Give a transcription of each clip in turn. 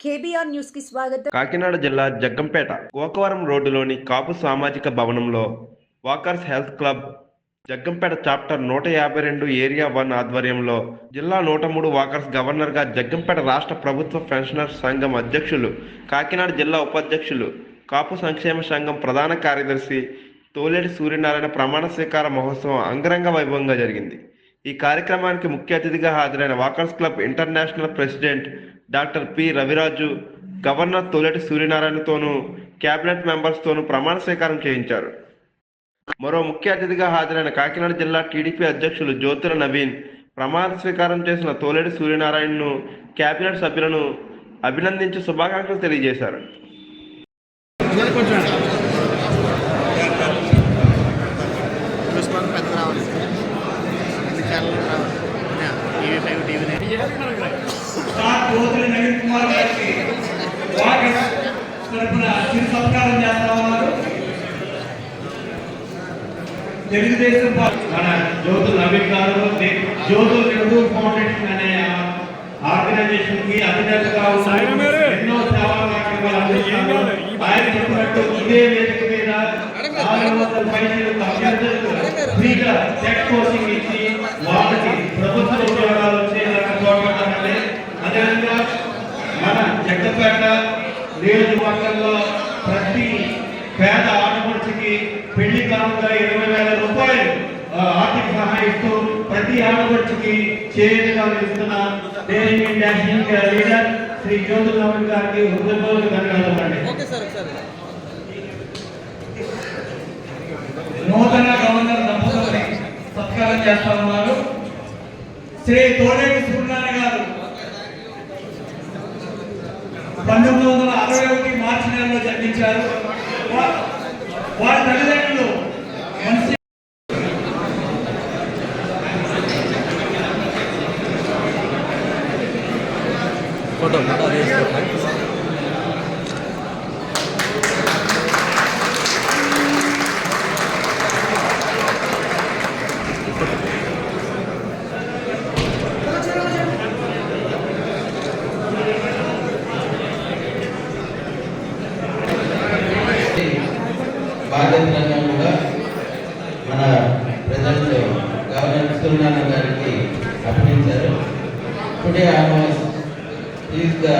KBR న్యూస్కి స్వాగతం. కాకినాడ జిల్లా జగ్గంపేట గోకవరం రోడ్డులోని కాపు సామాజిక భవనంలో walkers health club Jaggampeta chapter నూట యాభై రెండు ఏరియా వన్ ఆధ్వర్యంలో జిల్లా నూట మూడు వాకర్స్ గవర్నర్గా జగ్గంపేట రాష్ట్ర ప్రభుత్వ పెన్షనర్ సంఘం అధ్యక్షులు కాకినాడ జిల్లా ఉపాధ్యక్షులు కాపు సంక్షేమ సంఘం ప్రధాన కార్యదర్శి తోలేటి సూర్యనారాయణ ప్రమాణ స్వీకార మహోత్సవం అంగరంగ వైభవంగా జరిగింది. ఈ కార్యక్రమానికి ముఖ్య అతిథిగా హాజరైన walkers club international president doctor P. Raviraju governor Toleti సూర్యనారాయణతోనూ cabinet మెంబర్స్తోనూ ప్రమాణ స్వీకారం చేయించారు. మరో ముఖ్య అతిథిగా హాజరైన కాకినాడ జిల్లా టీడీపీ అధ్యక్షులు జ్యోతుల నవీన్ ప్రమాణ స్వీకారం చేసిన తోలేటి సూర్యనారాయణను కేబినెట్ సభ్యులను అభినందించి శుభాకాంక్షలు తెలియజేశారు. జ్యోతుల నవీన్ కుమార్ గారికి వాకర్స్ తరపున చిరు సత్కారం చేస్తా ఉన్నారు తెలుగుదేశం మన జ్యోతుల నవీన్ గారు జ్యోతుల నెహ్రూ ఫౌండేషన్ అనే ఆర్గనైజేషన్కి అధినేతగా ఉన్నారు. ఎన్నో సేవా కార్యక్రమాలు అందిస్తున్నారు. ఆయన చెప్పినట్టు ఇదే వేదిక మీద నాలుగు వందల పైసలు అభ్యర్థులకు ఫ్రీగా చెక్ కోచింగ్ ఇచ్చి వాళ్ళకి జగ్గపేట నియోజకవర్గంలో ప్రతి పేద ఆడపడుచుకి పెళ్ళి కానుక ఇరవై వేల రూపాయలు ఆర్థిక సహాయం ఇస్తూ ప్రతి ఆడపడుచుకి చేయుతగా ఇస్తున్న డేరింగ్ లీడర్ శ్రీ జ్యోతుల నవీన్ గారికి హృదయపూర్వక ధన్యవాదాలండి నూతన గవర్నర్ దంపతుల్ని సత్కారం చేస్తా ఉన్నారు. శ్రీ తోడేటి సూర్యనారాయణ గారు పంతొమ్మిది వందల అరవై ఒకటి మార్చి నెలలో జన్మించారు. వారి తల్లిదండ్రులు మనిషి బాధ్యతలను కూడా మన ప్రజెంట్ గవర్నర్ సూర్యనారాయణ గారికి అప్పగించారు. Today almost is the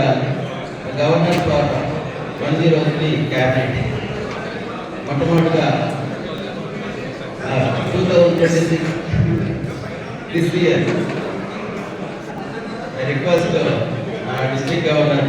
governor for one zero three cabinet. మొట్టమొదటిగా two thousand twenty six this year request district governor